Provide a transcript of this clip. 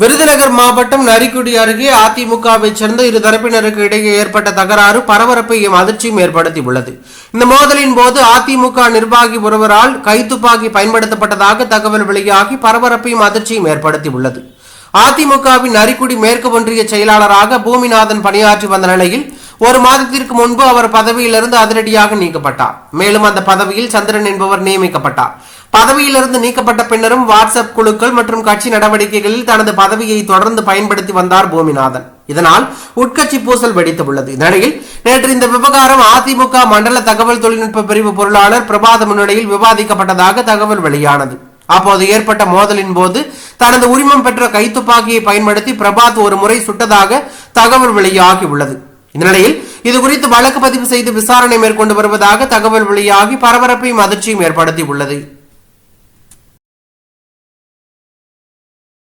விருதுநகர் மாவட்டம் நரிக்குடி அருகே அதிமுகவை சேர்ந்த இரு தரப்பினருக்கு இடையே ஏற்பட்ட தகராறு பரபரப்பையும் அதிர்ச்சியும் ஏற்படுத்தியுள்ளது. இந்த மோதலின் போது அதிமுக நிர்வாகி ஒருவரால் கைத்துப்பாக்கி பயன்படுத்தப்பட்டதாக தகவல் வெளியாகி பரபரப்பையும் அதிர்ச்சியும் ஏற்படுத்தியுள்ளது. அதிமுகவின் நரிக்குடி மேற்கு ஒன்றிய செயலாளராக பூமிநாதன் பணியாற்றி வந்த நிலையில் ஒரு மாதத்திற்கு முன்பு அவர் பதவியிலிருந்து அதிரடியாக நீக்கப்பட்டார். மேலும் அந்த பதவியில் சந்திரன் என்பவர் நியமிக்கப்பட்டார். பதவியிலிருந்து நீக்கப்பட்ட பின்னரும் வாட்ஸ்அப் குழுக்கள் மற்றும் கட்சி நடவடிக்கைகளில் தனது பதவியை தொடர்ந்து பயன்படுத்தி வந்தார் பூமிநாதன். இதனால் உட்கட்சி பூசல் வெடித்துள்ளது. இதனிடையில் நேற்று இந்த விவகாரம் அதிமுக மண்டல தகவல் தொழில்நுட்ப பிரிவு பொருளாளர் பிரபாத முன்னிலையில் விவாதிக்கப்பட்டதாக தகவல் வெளியானது. அப்போது ஏற்பட்ட மோதலின் போது தனது உரிமம் பெற்ற கைத்துப்பாக்கியை பயன்படுத்தி பிரபாத் ஒரு முறை சுட்டதாக தகவல் வெளியாகி உள்ளது. இந்த நிலையில் இது குறித்து வழக்கு பதிவு செய்து விசாரணை மேற்கொண்டு வருவதாக தகவல் வெளியாகி பரபரப்பையும் அதிர்ச்சியும் ஏற்படுத்தி உள்ளது